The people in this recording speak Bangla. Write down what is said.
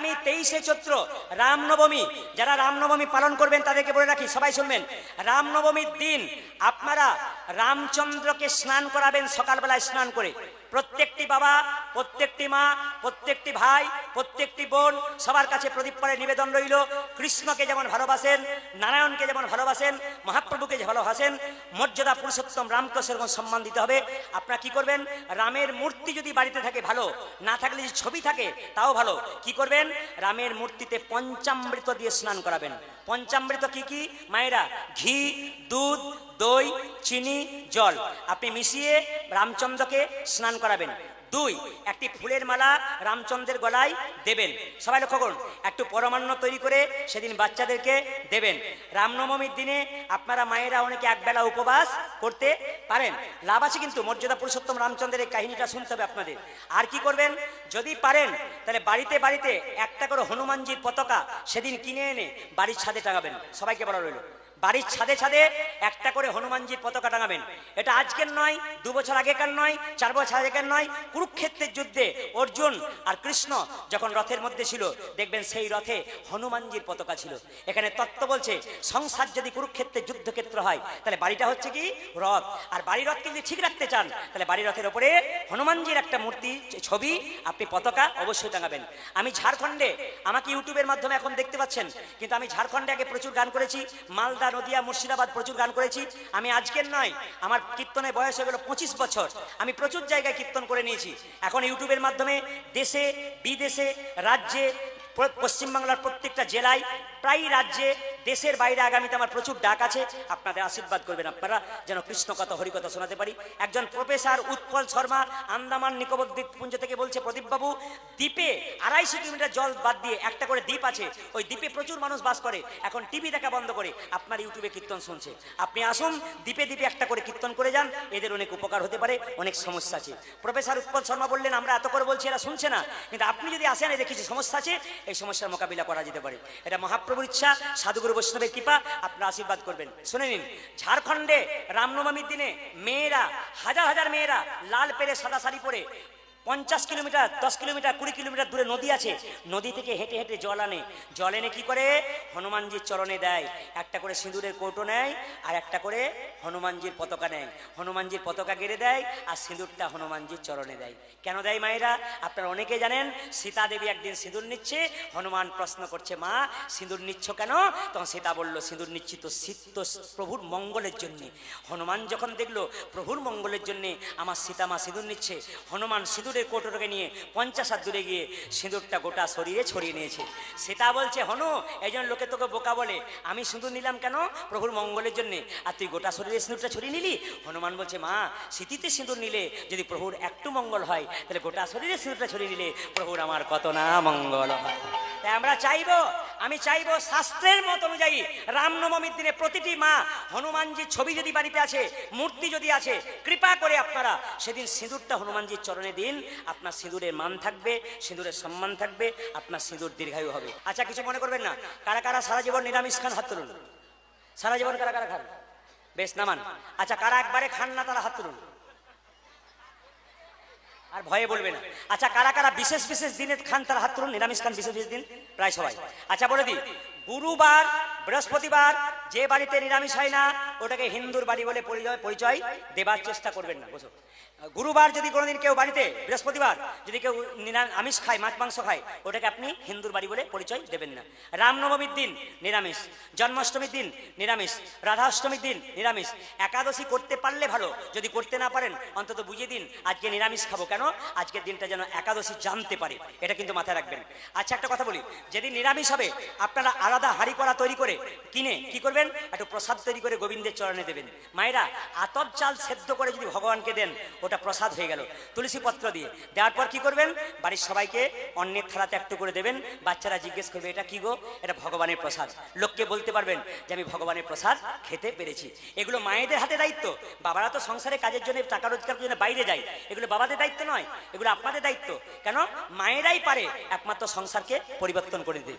আমি তেইশে চৈত্র, রামনবমী। যারা রামনবমী পালন করবেন তাদেরকে বলে রাখি, সবাই শুনবেন। রামনবমীর দিন আপনারা রামচন্দ্রকে স্নান করাবেন সকালবেলায় স্নান করে। প্রত্যেকটি বাবা, প্রত্যেকটি মা, প্রত্যেকটি ভাই, প্রত্যেকটি বোন সবার কাছে প্রদীপ পরে নিবেদন রইল। কৃষ্ণকে যেমন ভালোবাসেন, নারায়ণকে যেমন ভালোবাসেন, মহাপ্রভুকে ভালোবাসেন, মর্যাদা পুরুষোত্তম রামকে সেরকম সম্মান দিতে হবে। আপনারা কি করবেন? রামের মূর্তি যদি বাড়িতে থাকে ভালো, না থাকলে যদি ছবি থাকে, তাও ভালো। কি করবেন? রামের মূর্তিতে পঞ্চামৃত দিয়ে স্নান করাবেন। পঞ্চামৃত কি কি? মায়েরা, ঘি, দুধ, দই চিনি, জল। আপনি মিশিয়ে রামচন্দ্রকে স্নান করাবেন। দুই, একটি ফুলের মালা রামচন্দ্রের গলায় দেবেন। সবাই লক্ষ্য করুন, একটু পরমান্ন তৈরি করে সেদিন বাচ্চাদেরকে দেবেন। রামনবমীর দিনে আপনারা মায়েরা অনেকে একবেলা উপবাস করতে পারেন। লাভ আছে কিন্তু, মর্যাদা পুরুষোত্তম রামচন্দ্রের এই কাহিনীটা শুনতে হবে আপনাদের। আর কি করবেন? যদি পারেন, তাহলে বাড়িতে বাড়িতে একটা করে হনুমানজির পতাকা সেদিন কিনে এনে বাড়ির ছাদে টাঙাবেন। সবাইকে বলা রইল। বাড়ির ছাদে ছাদে একটা করে হনুমানজির পতাকা টাঙাবেন। এটা আজকের নয়, দু বছর আগেকার নয়, চার বছর আগেকার নয়, কুরুক্ষেত্রের যুদ্ধে অর্জুন আর কৃষ্ণ যখন রথের মধ্যে ছিল, দেখবেন সেই রথে হনুমানজির পতাকা ছিল। এখানে তত্ত্ব বলছে, সংসার যদি কুরুক্ষেত্রের যুদ্ধক্ষেত্র হয়, তাহলে বাড়িটা হচ্ছে কি? রথ। আর বাড়ি রথকে যদি ঠিক রাখতে চান, তাহলে বাড়ি রথের ওপরে হনুমানজির একটা মূর্তি ছবি, আপনি পতাকা অবশ্যই টাঙাবেন। আমি ঝাড়খণ্ডে, আমাকে ইউটিউবের মাধ্যমে এখন দেখতে পাচ্ছেন, কিন্তু আমি ঝাড়খণ্ডে আগে প্রচুর গান করেছি, মালদা, নদিয়া, মুর্শিদাবাদ প্রচুর গান করেছি। আমি আজকের নয়, আমার কীর্তনের বয়স হয়ে গেল পঁচিশ বছর। আমি প্রচুর জায়গায় কীর্তন করে নিয়েছি। এখন ইউটিউবের মাধ্যমে দেশে, বিদেশে, রাজ্যে পশ্চিমবাংলার প্রত্যেকটা জেলায় প্রায় রাজ্যে দেশের বাইরে আগামীতে আমার প্রচুর ডাক আছে, আপনাদের আশীর্বাদ করবেন আপনারা, যেন কৃষ্ণ কথা, হরিকথা শোনাতে পারি। একজন প্রফেসর উৎপল শর্মা আন্দামান নিকোবর দ্বীপপুঞ্জ থেকে বলছে, প্রদীপবাবু, দ্বীপে আড়াইশো কিলোমিটার জল বাদ দিয়ে একটা করে দ্বীপ আছে, ওই দ্বীপে প্রচুর মানুষ বাস করে, এখন টিভি দেখা বন্ধ করে, আপনার ইউটিউবে কীর্তন শুনছে। আপনি আসুন, দ্বীপে দ্বীপে একটা করে কীর্তন করে যান, এদের অনেক উপকার হতে পারে, অনেক সমস্যা আছে। প্রফেসর উৎপল শর্মা বললেন, আমরা এত করে বলছি, এরা শুনছে না, কিন্তু আপনি যদি আসেন, এদের কিছু সমস্যা আছে, এই সমস্যার মোকাবিলা করা যেতে পারে। এটা মহাপ্রভুর ইচ্ছা, সাধুগুরু বৈষ্ণবের কৃপা, আপনার আশীর্বাদ করবেন। শুনে নিন, ঝাড়খণ্ডে রামনবমীর দিনে মেয়েরা, হাজার হাজার মেয়েরা লাল পেরে সাদা শাড়ি পরে পঞ্চাশ কিলোমিটার, দশ কিলোমিটার, কুড়ি কিলোমিটার দূরে নদী আছে, নদী থেকে হেঁটে হেঁটে জল আনে। জল এনে কী করে? হনুমানজির চরণে দেয়। একটা করে সিঁদুরের কৌটো নেয়, আর একটা করে হনুমানজির পতাকা নেয়। হনুমানজির পতাকা গেড়ে দেয়, আর সিঁদুরটা হনুমানজির চরণে দেয়। কেন দেয় মায়েরা? আপনারা অনেকে জানেন, সীতা দেবী একদিন সিঁদুর নিচ্ছে, হনুমান প্রশ্ন করছে, মা, সিঁদুর নিচ্ছ কেন? তখন সীতা বলল, সিঁদুর নিচ্ছি তো সিদ্ধ প্রভুর মঙ্গলের জন্যে। হনুমান যখন দেখল, প্রভুর মঙ্গলের জন্যে আমার সীতা মা সিঁদুর নিচ্ছে, হনুমান সিঁদুরের কোটোটাকে নিয়ে পঞ্চাশ হাত দূরে গিয়ে সিঁদুরটা গোটা শরীরে ছড়িয়ে নিয়েছে। সেটা বলছে, হনু এই জন্য লোকে তোকে বোকা বলে, আমি সিঁদুর নিলাম কেন? প্রভুর মঙ্গলের জন্যে। আর তুই গোটা শরীরে সিঁদুরটা ছড়িয়ে নিলি? হনুমান বলছে, মা, স্মৃতিতে সিঁদুর নিলে যদি প্রভুর একটু মঙ্গল হয়, তাহলে গোটা শরীরে সিঁদুরটা ছড়িয়ে নিলে প্রভুর আমার কত না মঙ্গল হয়। তাই আমরা চাইব, আমি চাইব শাস্ত্রের মত অনুযায়ী রামনবমীর দিনে প্রতিটি মা হনুমানজির ছবি যদি বাড়িতে আছে, মূর্তি যদি আছে, কৃপা করে আপনারা সেদিন সিঁদুরটা হনুমানজির চরণে দিন। আপনার সিঁদুরের মান থাকবে, সিঁদুরের সম্মান থাকবে, আপনার সিঁদুর দীর্ঘায়ু হবে। আচ্ছা কিছু মনে করবেন না? কারা কারা সারা জীবন নিরামিষ খান, হাত তুলুন। সারা জীবন কারা কারা খান? বেশ, নামান। আচ্ছা কারা একবারে খান না, তারা হাত তুলুন। আর ভয়ে বলবে না। আচ্ছা কারা কারা বিশেষ বিশেষ দিনে খান তার হাত তুলুন? নিরামিষ খান বিশেষ বিশেষ দিন? প্রায় সবাই। আচ্ছা বলে দিই। গুরুবার বৃহস্পতিবার যে বাড়িতে নিরামিষ হয় না, ওটাকে হিন্দুর বাড়ি বলে পরিচয় দেবার চেষ্টা করবেন না, বুঝো। গুরুবার যদি কোনোদিন কেউ বাড়িতে, বৃহস্পতিবার যদি কেউ আমিষ খায়, মাছ, মাংস খায়, ওটাকে আপনি হিন্দুর বাড়ি বলে পরিচয় দেবেন না। রামনবমীর দিন নিরামিষ, জন্মাষ্টমীর দিন নিরামিষ, রাধাষ্টমীর দিন নিরামিষ। একাদশী করতে পারলে ভালো, যদি করতে না পারেন, অন্তত বুঝিয়ে দিন, আজকে নিরামিষ খাব কেন? আজকের দিনটা যেন একাদশী জানতে পারে, এটা কিন্তু মাথায় রাখবেন। আচ্ছা একটা কথা বলি, যেদিন নিরামিষ হবে, আপনারা আলাদা হাড়ি করা তৈরি করে কিনে, কি করবেন? একটু প্রসাদ তৈরি করে গোবিন্দের চরণে দেবেন। মায়েরা, আতপ চাল সেদ্ধ করে যদি ভগবানকে দেন, ওটা প্রসাদ হয়ে গেল। তুলসী পত্র দিয়ে। দেওয়ার পর কি করবেন? বাড়ির সবাইকে অন্যের থালাতে একটু করে দেবেন। বাচ্চারা জিজ্ঞেস করবে, এটা কি গো? এটা ভগবানের প্রসাদ। লোককে বলতে পারবেন যে, আমি ভগবানের প্রসাদ খেতে পেরেছি। এগুলো মায়েদের হাতে দায়িত্ব। বাবারা তো সংসারে কাজের জন্য, টাকা রোজগারের জন্য বাইরে যায়। এগুলো বাবাদের দায়িত্ব নয়, এগুলো আপনাদের দায়িত্ব। কেন? মায়েরাই পারে একমাত্র সংসারকে পরিবর্তন করে দিতে।